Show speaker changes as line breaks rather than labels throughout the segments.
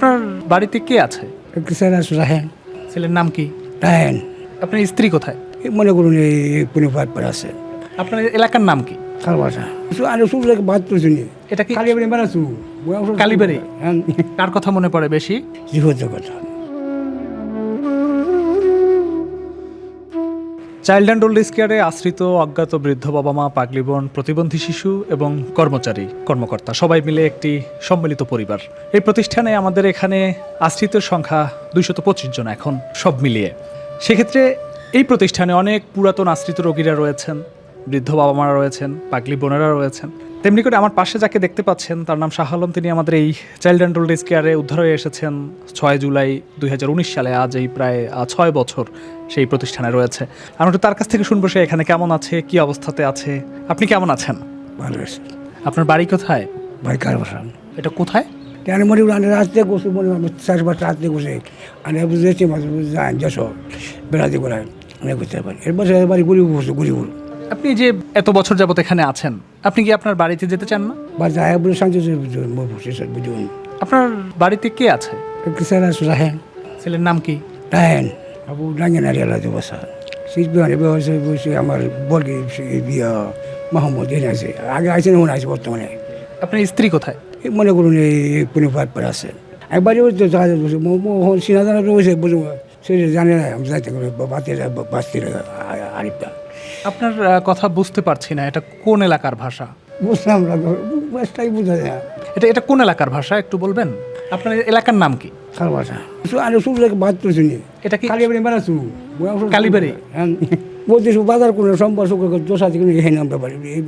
আপনার বাড়িতে কে আছে?
রাহেন
ছেলের নাম কি?
রাহেন
আপনার স্ত্রী কোথায়?
মনে করুন এই পুনে পাট আছে।
আপনার এলাকার নাম কি?
খালবাসা আরে শুরু থেকে বাদ তো শুনি
এটা কি?
কালীবাড়ি
কালীবাড়ি?
হ্যাঁ।
কার কথা মনে পড়ে বেশি?
জীবত
চাইল্ড অ্যান্ড ওল্ড কেয়ারে আশ্রিত, অজ্ঞাত বৃদ্ধ বাবা মা, পাগলিবন, প্রতিবন্ধী শিশু এবং কর্মচারী, কর্মকর্তা সবাই মিলে একটি সম্মিলিত পরিবার। এই প্রতিষ্ঠানে আমাদের এখানে আশ্রিতের সংখ্যা দুইশত পঁচিশ জন এখন, সব মিলিয়ে। সেক্ষেত্রে এই প্রতিষ্ঠানে অনেক পুরাতন আশ্রিত রোগীরা রয়েছেন, বৃদ্ধ বাবা মারা রয়েছেন পাগলি বোনেরা রয়েছেন। তেমনি করে আমার পাশে যাকে দেখতে পাচ্ছেন তার নাম শাহ আলম তিনি আমাদের এই চাইল্ড অ্যান্ড ওল্ড এজ কেয়ারে উদ্ধার হয়ে এসেছেন ছয় জুলাই দু হাজার উনিশ সালে। আজ এই প্রায় ছয় বছর সেই প্রতিষ্ঠানে রয়েছে। আমরা তার কাছ থেকে শুনব সে এখানে কেমন আছে কি অবস্থাতে আছে। আপনি কেমন আছেন?
ভালো আছে।
আপনার বাড়ি কোথায়?
ভাই কারবাসা
এটা কোথায়?
কেন মনে করি রাস্তায় বসে মনে চাষবাস রাস্তায় বসে আমি বুঝেছি মাঝে যান যশ বেড়াতে বেড়ায় অনেক বুঝতে পারি। এর বছর বাড়ি গরিব গরিব
আপনি যে এত বছর যাবত এখানে আছেন আপনি কি আপনার বাড়িতে যেতে চান না?
বা যায় বলে শান্তি বুঝুন
আপনার বাড়িতে কে আছে?
স্যার আসো রাহেন।
ছেলের নাম কি?
রাহেন। আবু ডাঙ্গে নারী আলাদা বসা শীত বিহানে বসে বসে আমার বলকে বিয়া মোহাম্মদ এনে আছে। আগে আছে না মনে আছে বর্তমানে।
আপনার স্ত্রী কোথায়?
মনে করুন এই পুনে পাট পর আছে। একবারই ওই তো জাহাজে বসে সিনা জানা বসে বুঝে সে জানে না আমি যাইতে বাতি বাঁচতে আরিফটা
আপনার কথা বুঝতে পারছি না এটা কোন এলাকার ভাষা?
বুঝলাম না বোঝা যায়। না
এটা এটা কোন এলাকার ভাষা একটু বলবেন? আপনার এলাকার নাম কি?
খালবাসা আরে শুরু থেকে বাদ তো শুনি।
এটা কি?
কালীবাড়ি বেড়াচ্ছু
কালীবাড়ি?
হ্যাঁ। বাজার দোষা থেকে এই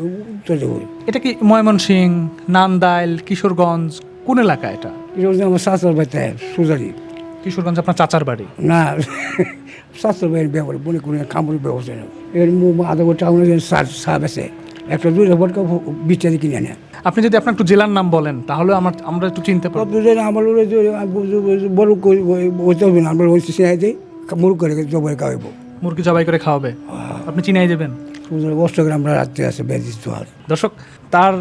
চলে
এটা কি ময়মনসিং নান্দাইল কিশোরগঞ্জ কোন এলাকা এটা?
এটা হচ্ছে আমার সুজারি
কিশোরগঞ্জ আপনার চাচার বাড়ি?
না স্বাস্থ্য বাড়ির ব্যবহার মনে করি খামড়ি ব্যবস্থা নেই এর আধা টাউনে সাপ আছে। একটা দুইটা বটকা বিচারি কিনে আনে।
আপনি যদি আপনার একটু জেলার নাম বলেন তাহলে আমার আমরা একটু চিনতে পারব।
আমার বড় হবে না আমরা ওই সিনাই দিই মুরগ করে জবাই খাওয়াবো
মুরগি জবাই করে খাওয়াবে? আপনি চিনাই
করে আমরা রাত্রে আছে বেদিস তো আর
দর্শক তার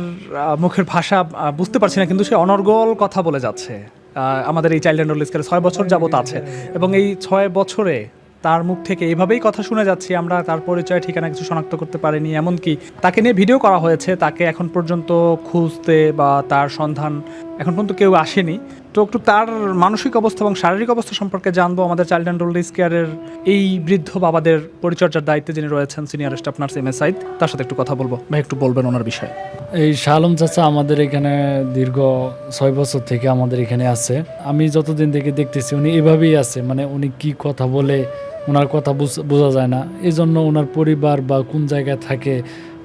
মুখের ভাষা বুঝতে পারছি না কিন্তু সে অনর্গল কথা বলে যাচ্ছে। আমাদের এই চাইল্ড অ্যান্ড এজ ছয় বছর যাবত আছে। এবং এই ছয় বছরে তার মুখ থেকে এভাবেই কথা শুনে যাচ্ছি, আমরা তার পরিচয়, ঠিকানা কিছু শনাক্ত করতে পারিনি। এমনকি তাকে নিয়ে ভিডিও করা হয়েছে, তাকে এখন পর্যন্ত খুঁজতে বা তার সন্ধান এখন পর্যন্ত কেউ আসেনি। তো একটু তার মানসিক অবস্থা এবং শারীরিক অবস্থা সম্পর্কে জানব। আমাদের চাইল্ড অ্যান্ড ওল্ড কেয়ারের এই বৃদ্ধ বাবাদের পরিচর্যার দায়িত্বে যিনি রয়েছেন senior staff nurse M S Sayeed, তার সাথে একটু কথা বলব। ভাই, একটু বলবেন ওনার বিষয়ে।
এই শালম চাচা আমাদের এখানে দীর্ঘ ছয় বছর থেকে আমাদের এখানে আছে। আমি যতদিন থেকে দেখতেছি উনি এভাবেই আছে মানে উনি কি কথা বলে ওনার কথা বোঝা যায় না। এই জন্য ওনার পরিবার বা কোন জায়গায় থাকে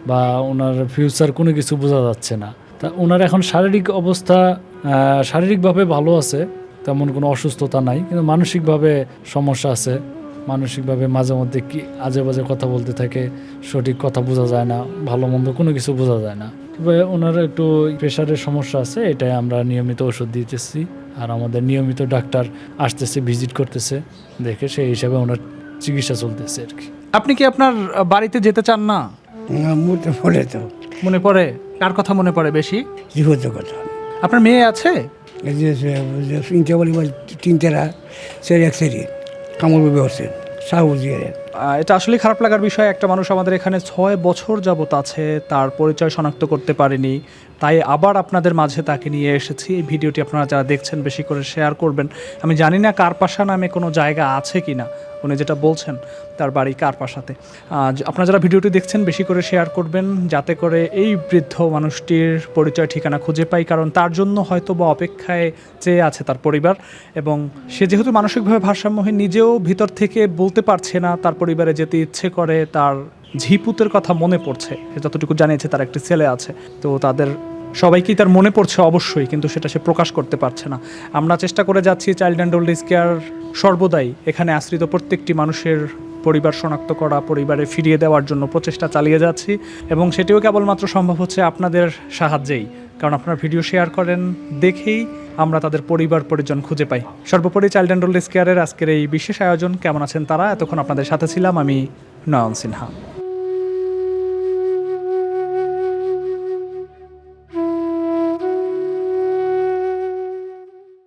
বা ওনার ফিউচার কোনো কিছু বোঝা যাচ্ছে না। তা ওনার এখন শারীরিক অবস্থা শারীরিকভাবে ভালো আছে তেমন কোনো অসুস্থতা নাই কিন্তু মানসিকভাবে সমস্যা আছে। মানসিকভাবে মাঝে মধ্যে কি আজে বাজে কথা বলতে থাকে সঠিক কথা বোঝা যায় না ভালো মন্দ কোনো কিছু বোঝা যায় না। তবে ওনার একটু প্রেশারের সমস্যা আছে এটাই আমরা নিয়মিত ওষুধ দিতেছি আর আমাদের নিয়মিত ডাক্তার আসতেছে ভিজিট করতেছে দেখে সেই হিসাবে ওনার চিকিৎসা চলতেছে আর কি।
আপনি কি আপনার বাড়িতে যেতে চান না?
মুহূর্তে ফলে তো।
মনে পড়ে? কার কথা মনে পড়ে বেশি?
জীবত কথা।
আপনার মেয়ে আছে?
এই যে তিনটে বলি তিনটেরা সেরি এক সেরি কামড় ব্যবস্থা সাহু দিয়ে।
এটা আসলে খারাপ লাগার বিষয়। একটা মানুষ আমাদের এখানে ছয় বছর যাবত আছে তার পরিচয় শনাক্ত করতে পারেনি। তাই আবার আপনাদের মাঝে তাকে নিয়ে এসেছি। এই ভিডিওটি আপনারা যারা দেখছেন বেশি করে শেয়ার করবেন। আমি জানি না কারপাশা নামে কোনো জায়গা আছে কি না উনি যেটা বলছেন তার বাড়ি আহ, য- আপনারা যারা ভিডিওটি দেখছেন বেশি করে শেয়ার করবেন যাতে করে এই বৃদ্ধ মানুষটির পরিচয় ঠিকানা খুঁজে পাই। কারণ তার জন্য হয়তো বা অপেক্ষায় চেয়ে আছে তার পরিবার এবং সে যেহেতু মানসিকভাবে ভারসাম্যহীন নিজেও ভিতর থেকে বলতে পারছে না তার পরিবারে যেতে ইচ্ছে করে তার ঝিপুতের কথা মনে পড়ছে। যতটুকু জানিয়েছে তার একটি ছেলে আছে। তো তাদের সবাইকেই তার মনে পড়ছে অবশ্যই, কিন্তু সেটা সে প্রকাশ করতে পারছে না। আমরা চেষ্টা করে যাচ্ছি চাইল্ড অ্যান্ড ওল্ড কেয়ার সর্বদাই এখানে আশ্রিত প্রত্যেকটি মানুষের পরিবার শনাক্ত করা, পরিবারে ফিরিয়ে দেওয়ার জন্য প্রচেষ্টা চালিয়ে যাচ্ছি এবং সেটিও কেবলমাত্র সম্ভব হচ্ছে আপনাদের সাহায্যেই। কারণ আপনারা ভিডিও শেয়ার করেন দেখেই আমরা তাদের পরিবার পরিজন খুঁজে পাই। সর্বোপরি চাইল্ড অ্যান্ড ওল্ড কেয়ারের আজকের এই বিশেষ আয়োজন, কেমন আছেন তারা? এতক্ষণ আপনাদের সাথে ছিলাম আমি নয়ন সিনহা।